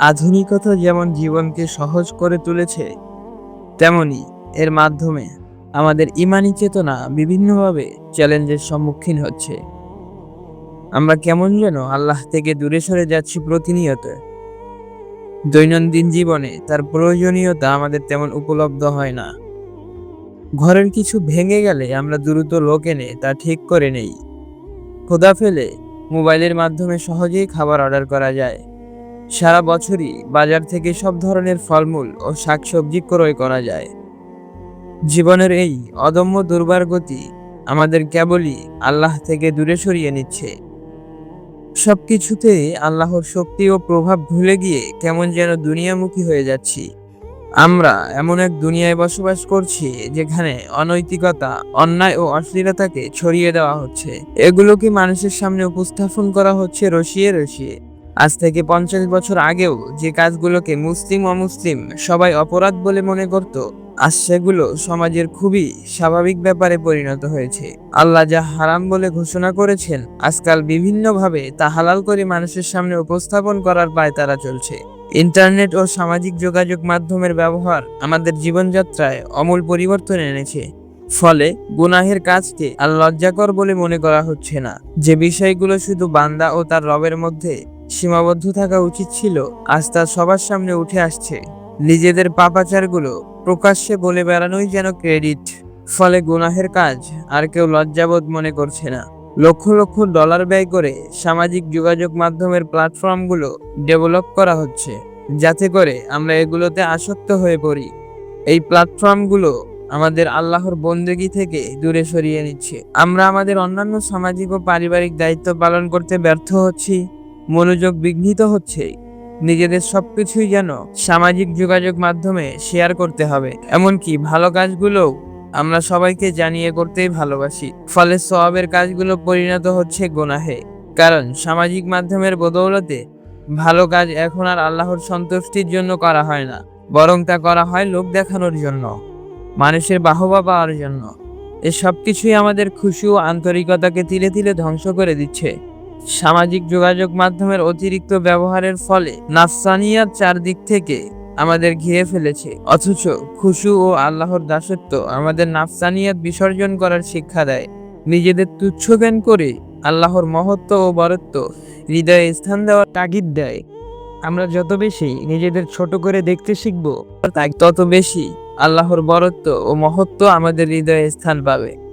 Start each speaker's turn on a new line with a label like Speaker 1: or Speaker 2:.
Speaker 1: আধুনিকতা যেমন জীবনকে সহজ করে তুলেছে, তেমনি এর মাধ্যমে আমাদের ইমানি চেতনা বিভিন্নভাবে চ্যালেঞ্জের সম্মুখীন হচ্ছে। আমরা কেমন যেন আল্লাহ থেকে দূরে সরে যাচ্ছি প্রতিনিয়ত। দৈনন্দিন জীবনে তার প্রয়োজনীয়তা আমাদের তেমন উপলব্ধ হয় না। ঘরের কিছু ভেঙে গেলে আমরা দ্রুত লোক এনে তা ঠিক করে নেই। খোদা ফেলে মোবাইলের মাধ্যমে সহজেই খাবার অর্ডার করা যায়। সারা বছরই বাজার থেকে সব ধরনের ফলমূল ও শাকসবজি ক্রয় করা যায়। জীবনের এই অদম্য দুর্বার গতি আমাদের কেবলই আল্লাহ থেকে দূরে সরিয়ে নিচ্ছে। সবকিছুতেই আল্লাহর শক্তি ও প্রভাব ভুলে গিয়ে কেমন যেন দুনিয়ামুখী হয়ে যাচ্ছি। আমরা এমন এক দুনিয়ায় বসবাস করছি যেখানে অনৈতিকতা, অন্যায় ও অশ্লীলতাকে ছড়িয়ে দেওয়া হচ্ছে। এগুলোকে মানুষের সামনে উপস্থাপন করা হচ্ছে রসিয়ে রসিয়ে আজ থেকে পঞ্চাশ বছর আগেও যে কাজগুলোকে মুসলিম অমুসলিম সবাই অপরাধ বলে মনে করত, আজ সেগুলো সমাজের খুবই স্বাভাবিক ব্যাপারে পরিণত হয়েছে। আল্লাহ যা হারাম বলে ঘোষণা করেছেন, আজকাল বিভিন্নভাবে তা হালাল করে মানুষের সামনে উপস্থাপন করার পায় তারা চলছে। ইন্টারনেট ও সামাজিক যোগাযোগ মাধ্যমের ব্যবহার আমাদের জীবনযাত্রায় অমূল পরিবর্তন এনেছে। ফলে গুনাহের কাজকে আর লজ্জাকর বলে মনে করা হচ্ছে না। যে বিষয়গুলো শুধু বান্দা ও তার রবের মধ্যে সীমাবদ্ধ থাকা উচিত ছিল। আজ তা সবার সামনে উঠে আসছে। নিজেদের পাপাচারগুলো প্রকাশ্যে বলে বেড়ানোই যেন ক্রেডিট। ফলে গুনাহের কাজ আর কেউ লজ্জাবোধ মনে করছে না। লক্ষ লক্ষ ডলার ব্যয় করে সামাজিক যোগাযোগ মাধ্যমের প্ল্যাটফর্মগুলো ডেভেলপ করা হচ্ছে। যাতে করে আমরা এগুলোতে আসক্ত হয়ে পড়ি। এই প্ল্যাটফর্মগুলো আমাদের আল্লাহর বন্দেগী থেকে দূরে সরিয়ে নিচ্ছে। আমরা আমাদের অন্যান্য সামাজিক ও পারিবারিক দায়িত্ব পালন করতে ব্যর্থ হচ্ছি। মনোযোগ বিঘ্নিত হচ্ছে নিজেদের সবকিছুই যেন সামাজিক যোগাযোগ মাধ্যমে শেয়ার করতে হবে। এমনকি ভালো কাজগুলোও আমরা সবাইকে জানিয়ে করতেই ভালোবাসি। ফলে সওয়াবের কাজগুলো পরিণত হচ্ছে গোনাহে। কারণ সামাজিক মাধ্যমের বদৌলতে ভালো কাজ এখন আর আল্লাহর সন্তুষ্টির জন্য করা হয় না। বরং তা করা হয় লোক দেখানোর জন্য, মানুষের বাহবা পাওয়ার জন্য। এ সব কিছুই আমাদের খুশি ও আন্তরিকতাকে তিলে তিলে ধ্বংস করে দিচ্ছে। সামাজিক যোগাযোগ মাধ্যমের অতিরিক্ত ব্যবহারের ফলে নাফসানিয়াত চারদিক থেকে আমাদের ঘিরে ফেলেছে। অথচ খুশু ও আল্লাহর দাসত্ব আমাদের নাফসানিয়াত বিসর্জন করার শিক্ষা দেয়। নিজেদের তুচ্ছ জ্ঞান করে আল্লাহর মহত্ব ও বরত্ব হৃদয়ে স্থান দেওয়ার তাগিদ দেয়। আমরা যত বেশি নিজেদের ছোট করে দেখতে শিখব, তত বেশি আল্লাহর বরত্ব ও মহত্ব আমাদের হৃদয়ে স্থান পাবে।